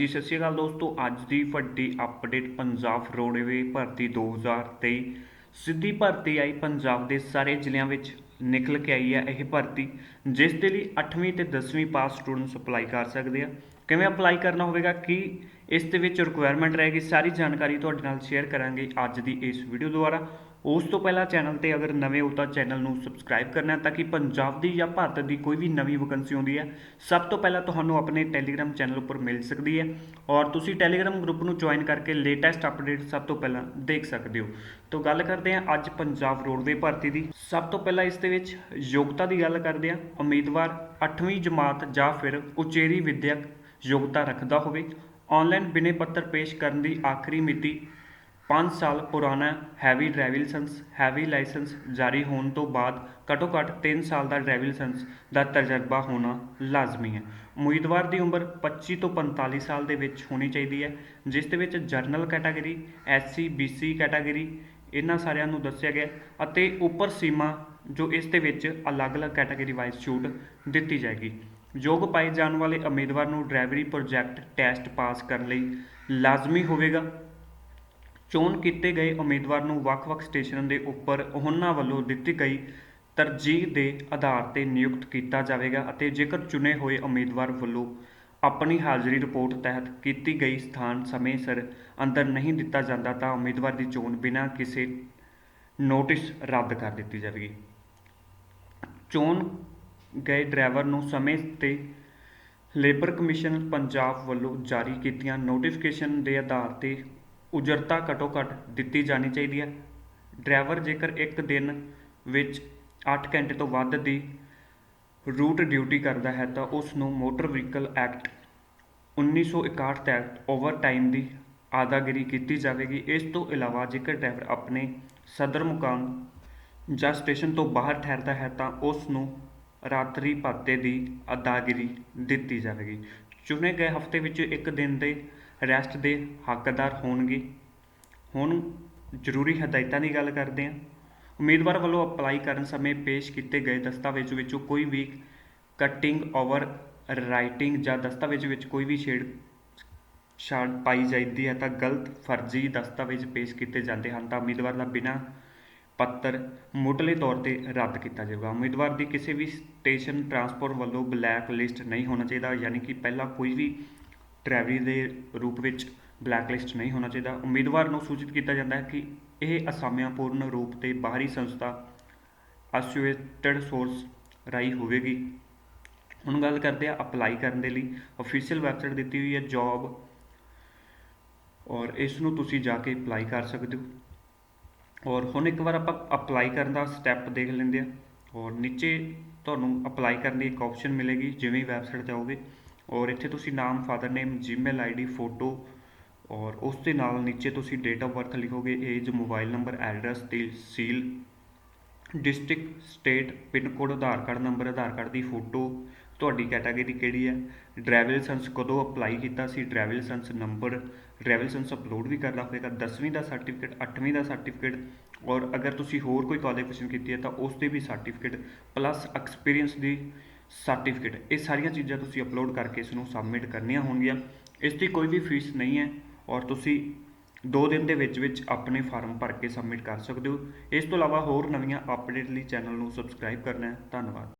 ਜੀ, ਸਤਿ ਸ਼੍ਰੀ ਅਕਾਲ ਦੋਸਤੋ। ਅੱਜ ਦੀ ਵੱਡੀ ਅਪਡੇਟ ਪੰਜਾਬ ਰੋਡਵੇ ਭਰਤੀ 2023 ਸਿੱਧੀ ਭਰਤੀ ਆਈ ਪੰਜਾਬ ਦੇ ਸਾਰੇ ਜ਼ਿਲ੍ਹਿਆਂ ਵਿੱਚ। ਨਿਕਲ ਕੇ ਆਈ ਹੈ ਇਹ ਭਰਤੀ, ਜਿਸ ਦੇ ਲਈ 8ਵੀਂ ਤੇ 10ਵੀਂ ਪਾਸ ਸਟੂਡੈਂਟਸ ਅਪਲਾਈ ਕਰ ਸਕਦੇ ਆ। ਕਿਵੇਂ ਅਪਲਾਈ ਕਰਨਾ ਹੋਵੇਗਾ, ਕੀ ਇਸ ਦੇ ਵਿੱਚ ਰਿਕੁਆਇਰਮੈਂਟ ਰਹੇਗੀ, ਸਾਰੀ ਜਾਣਕਾਰੀ ਤੁਹਾਡੇ ਨਾਲ ਸ਼ੇਅਰ ਕਰਾਂਗੇ ਅੱਜ ਦੀ ਇਸ ਵੀਡੀਓ ਦੁਆਰਾ। ਉਸ ਤੋਂ ਪਹਿਲਾਂ ਚੈਨਲ ਤੇ ਅਗਰ ਨਵੇਂ ਹੋ ਤਾਂ ਚੈਨਲ ਨੂੰ ਸਬਸਕ੍ਰਾਈਬ ਕਰਨਾ ਤਾਂ ਕਿ ਪੰਜਾਬ ਦੀ ਜਾਂ ਭਾਰਤ ਦੀ ਕੋਈ ਵੀ ਨਵੀਂ ਵੈਕੰਸੀ ਆਉਂਦੀ ਹੈ, ਸਭ ਤੋਂ ਪਹਿਲਾਂ ਤੁਹਾਨੂੰ ਆਪਣੇ ਟੈਲੀਗ੍ਰਾਮ ਚੈਨਲ ਉੱਪਰ ਮਿਲ ਸਕਦੀ ਹੈ ਔਰ ਤੁਸੀਂ ਟੈਲੀਗ੍ਰਾਮ ਗਰੁੱਪ ਨੂੰ ਜੁਆਇਨ ਕਰਕੇ ਲੇਟੈਸਟ ਅਪਡੇਟ ਸਭ ਤੋਂ ਪਹਿਲਾਂ ਦੇਖ ਸਕਦੇ ਹੋ। ਤੋਂ ਗੱਲ ਕਰਦੇ ਹਾਂ ਅੱਜ ਪੰਜਾਬ ਰੋਡਵੇ ਭਰਤੀ ਦੀ। ਸਭ ਤੋਂ ਪਹਿਲਾਂ ਇਸ ਦੇ ਵਿੱਚ ਯੋਗਤਾ ਦੀ ਗੱਲ ਕਰਦੇ ਹਾਂ। ਉਮੀਦਵਾਰ 8ਵੀਂ ਜਮਾਤ ਜਾਂ ਫਿਰ ਉਚੇਰੀ ਵਿਦਿਅਕ ਯੋਗਤਾ ਰੱਖਦਾ ਹੋਵੇ। ਆਨਲਾਈਨ ਬਿਨੇ ਪੱਤਰ ਪੇਸ਼ ਕਰਨ ਦੀ ਆਖਰੀ ਮਿਤੀ ਪੰਜ ਸਾਲ ਪੁਰਾਣਾ heavy driving licence heavy licence ਜਾਰੀ ਹੋਣ ਤੋਂ ਬਾਅਦ ਘੱਟੋ ਘੱਟ 3 ਸਾਲ ਦਾ ਡਰਾਈਵਿੰਗ ਲਾਇਸੈਂਸ ਦਾ ਤਜਰਬਾ ਹੋਣਾ ਲਾਜ਼ਮੀ ਹੈ। ਉਮੀਦਵਾਰ ਦੀ ਉਮਰ 25 ਤੋਂ 45 ਸਾਲ ਦੇ ਵਿੱਚ ਹੋਣੀ ਚਾਹੀਦੀ ਹੈ, ਜਿਸ ਦੇ ਵਿੱਚ general category SC BC category ਇਹਨਾਂ ਸਾਰਿਆਂ ਨੂੰ ਦੱਸਿਆ ਗਿਆ ਅਤੇ ਉੱਪਰ ਸੀਮਾ ਜੋ ਇਸ ਦੇ ਵਿੱਚ ਅਲੱਗ-ਅਲੱਗ ਕੈਟਾਗਰੀ ਵਾਈਜ਼ ਛੂਟ ਦਿੱਤੀ ਜਾਏਗੀ। ਯੋਗ ਪਾਏ ਜਾਣ ਵਾਲੇ ਉਮੀਦਵਾਰ ਨੂੰ ਡਰਾਈਵਰੀ ਪ੍ਰੋਜੈਕਟ ਟੈਸਟ ਪਾਸ ਕਰਨ ਲਈ ਲਾਜ਼ਮੀ ਹੋਵੇਗਾ। ਚੋਣ ਕੀਤੇ ਗਏ ਉਮੀਦਵਾਰ ਨੂੰ ਵੱਖ-ਵੱਖ ਸਟੇਸ਼ਨਾਂ ਦੇ ਉੱਪਰ ਉਹਨਾਂ ਵੱਲੋਂ ਦਿੱਤੀ ਗਈ ਤਰਜੀਹ ਦੇ ਆਧਾਰ ਤੇ ਨਿਯੁਕਤ ਕੀਤਾ ਜਾਵੇਗਾ ਅਤੇ ਜੇਕਰ ਚੁਣੇ ਹੋਏ ਉਮੀਦਵਾਰ ਵੱਲੋਂ ਆਪਣੀ ਹਾਜ਼ਰੀ ਰਿਪੋਰਟ ਤਹਿਤ ਕੀਤੀ ਗਈ ਸਥਾਨ ਸਮੇਂ ਸਿਰ ਅੰਦਰ ਨਹੀਂ ਦਿੱਤਾ ਜਾਂਦਾ ਤਾਂ ਉਮੀਦਵਾਰ ਦੀ ਚੋਣ ਬਿਨਾਂ ਕਿਸੇ ਨੋਟਿਸ ਰੱਦ ਕਰ ਦਿੱਤੀ ਜਾਵੇਗੀ। ਚੋਣ ਗਏ ਡਰਾਈਵਰ ਨੂੰ ਸਮੇਂ ਤੇ ਲੇਬਰ ਕਮਿਸ਼ਨ ਪੰਜਾਬ ਵੱਲੋਂ ਜਾਰੀ ਕੀਤੀਆਂ ਨੋਟੀਫਿਕੇਸ਼ਨ ਦੇ ਆਧਾਰ ਤੇ ਉਜਰਤਾ ਘੱਟੋ ਘੱਟ ਦਿੱਤੀ ਜਾਣੀ ਚਾਹੀਦੀ ਹੈ। ਡਰਾਈਵਰ ਜੇਕਰ ਇੱਕ ਦਿਨ ਵਿੱਚ 8 ਘੰਟੇ ਤੋਂ ਵੱਧ ਦੀ ਰੂਟ ਡਿਊਟੀ ਕਰਦਾ ਹੈ ਤਾਂ ਉਸ ਨੂੰ ਮੋਟਰ ਵਹੀਕਲ ਐਕਟ 1961 ਤਹਿਤ ਓਵਰਟਾਈਮ ਦੀ ਆਦਾਗਿਰੀ ਕੀਤੀ ਜਾਵੇਗੀ। ਇਸ ਤੋਂ ਇਲਾਵਾ ਜੇਕਰ ਡਰਾਈਵਰ ਆਪਣੇ ਸਦਰ ਮੁਕਾਮ ਜਾਂ ਸਟੇਸ਼ਨ ਤੋਂ ਬਾਹਰ ਠਹਿਰਦਾ ਹੈ ਤਾਂ ਉਸ ਨੂੰ ਰਾਤਰੀ ਭੱਤੇ ਦੀ ਅਦਾਗਿਰੀ ਦਿੱਤੀ ਜਾਵੇਗੀ। ਚੁਣੇ ਗਏ ਹਫ਼ਤੇ ਵਿੱਚ ਇੱਕ ਦਿਨ ਦੇ ਰੈਸਟ ਦੇ ਹੱਕਦਾਰ ਹੋਣਗੇ। ਹੁਣ ਜ਼ਰੂਰੀ ਹਦਾਇਤਾਂ ਦੀ ਗੱਲ ਕਰਦੇ ਹਾਂ। ਉਮੀਦਵਾਰ ਵੱਲੋਂ ਅਪਲਾਈ ਕਰਨ ਸਮੇਂ ਪੇਸ਼ ਕੀਤੇ ਗਏ ਦਸਤਾਵੇਜ਼ ਵਿੱਚੋਂ ਕੋਈ ਵੀ ਕਟਿੰਗ ਓਵਰ ਰਾਈਟਿੰਗ ਜਾਂ ਦਸਤਾਵੇਜ਼ ਵਿੱਚ ਕੋਈ ਵੀ ਛੇੜ ਛਾੜ ਪਾਈ ਜਾਂਦੀ ਹੈ ਤਾਂ ਗਲਤ ਫਰਜ਼ੀ ਦਸਤਾਵੇਜ਼ ਪੇਸ਼ ਕੀਤੇ ਜਾਂਦੇ ਹਨ ਤਾਂ ਉਮੀਦਵਾਰ ਦਾ ਬਿਨਾਂ ਪੱਤਰ ਮੁੱਢਲੇ ਤੌਰ ਤੇ ਰੱਦ ਕੀਤਾ ਜਾਵੇਗਾ। ਉਮੀਦਵਾਰ ਦੀ ਕਿਸੇ ਵੀ ਸਟੇਸ਼ਨ ਟਰਾਂਸਪੋਰਟ ਵੱਲੋਂ ਬਲੈਕ ਲਿਸਟ ਨਹੀਂ ਹੋਣਾ ਚਾਹੀਦਾ, ਯਾਨੀ ਕਿ ਪਹਿਲਾਂ ਕੋਈ ਵੀ ਟਰੈਵਰੀ ਦੇ ਰੂਪ ਵਿੱਚ ਬਲੈਕ ਲਿਸਟ ਨਹੀਂ ਹੋਣਾ ਚਾਹੀਦਾ। ਉਮੀਦਵਾਰ ਨੂੰ ਸੂਚਿਤ ਕੀਤਾ ਜਾਂਦਾ ਹੈ ਕਿ ਇਹ ਅਸਾਮਿਆਂ ਪੂਰਨ ਰੂਪ ਤੇ ਬਾਹਰੀ ਸੰਸਥਾ ਐਸੋਸੀਏਟਡ ਸੋਰਸ ਰਾਈ ਹੋਵੇਗੀ। ਹੁਣ ਗੱਲ ਕਰਦੇ ਆ ਅਪਲਾਈ ਕਰਨ ਦੇ ਲਈ। ਅਫੀਸ਼ੀਅਲ ਵੈਬਸਾਈਟ ਦਿੱਤੀ ਹੋਈ ਹੈ ਜੌਬ ਔਰ ਇਸ ਨੂੰ ਤੁਸੀਂ ਜਾ ਕੇ ਅਪਲਾਈ ਕਰ ਸਕਦੇ ਹੋ। ਔਰ ਹੁਣ ਇੱਕ ਵਾਰ ਆਪਾਂ ਅਪਲਾਈ ਕਰਨ ਦਾ ਸਟੈਪ ਦੇਖ ਲੈਂਦੇ ਆ ਔਰ ਨੀਚੇ ਤੁਹਾਨੂੰ ਅਪਲਾਈ ਕਰਨ ਦੀ ਇੱਕ ਆਪਸ਼ਨ ਮਿਲੇਗੀ, ਜਿਵੇਂ ਹੀ ਵੈਬਸਾਈਟ ਤੇ ਆਓਗੇ। ਔਰ ਇੱਥੇ ਤੁਸੀਂ ਨਾਮ, father name Gmail ID photo ਔਰ ਉਸ ਦੇ ਨਾਲ ਨੀਚੇ ਤੁਸੀਂ date of birth ਲਿਖੋਗੇ age mobile number address tehsil district state pin code Aadhaar card number Aadhaar card the photo ਤੁਹਾਡੀ ਕੈਟਾਗਰੀ ਕਿਹੜੀ ਹੈ? ਡਰਾਈਵਿੰਗ ਲਾਇਸੈਂਸ ਕਦੋਂ ਅਪਲਾਈ ਕੀਤਾ ਸੀ? Driving licence number driving licence upload ਵੀ ਕਰਨਾ ਹੋਵੇਗਾ 10ਵੀਂ ਦਾ ਸਰਟੀਫਿਕੇਟ 8ਵੀਂ ਦਾ ਸਰਟੀਫਿਕੇਟ ਔਰ ਅਗਰ ਤੁਸੀਂ ਹੋਰ ਕੋਈ ਕੁਆਲੀਫਿਕੇਸ਼ਨ ਕੀਤੀ ਹੈ ਤਾਂ ਉਸ ਦੇ ਵੀ ਸਰਟੀਫਿਕੇਟ ਪਲੱਸ ਐਕਸਪੀਰੀਅੰਸ ਦੀ ਸਰਟੀਫਿਕੇਟ ਇਹ ਸਾਰੀਆਂ ਚੀਜ਼ਾਂ ਤੁਸੀਂ ਅਪਲੋਡ ਕਰਕੇ ਇਸ ਨੂੰ ਸਬਮਿਟ ਕਰਨੀਆਂ ਹੋਣਗੀਆਂ। ਇਸ ਦੀ ਕੋਈ ਵੀ ਫੀਸ ਨਹੀਂ ਹੈ ਔਰ ਤੁਸੀਂ 2 ਦਿਨ ਦੇ ਵਿੱਚ ਵਿੱਚ ਆਪਣੇ ਫਾਰਮ ਭਰ ਕੇ ਸਬਮਿਟ ਕਰ ਸਕਦੇ ਹੋ। ਇਸ ਤੋਂ ਇਲਾਵਾ ਹੋਰ ਨਵੀਆਂ ਅਪਡੇਟ ਲਈ ਚੈਨਲ ਨੂੰ ਸਬਸਕ੍ਰਾਈਬ ਕਰਨਾ ਹੈ। ਧੰਨਵਾਦ।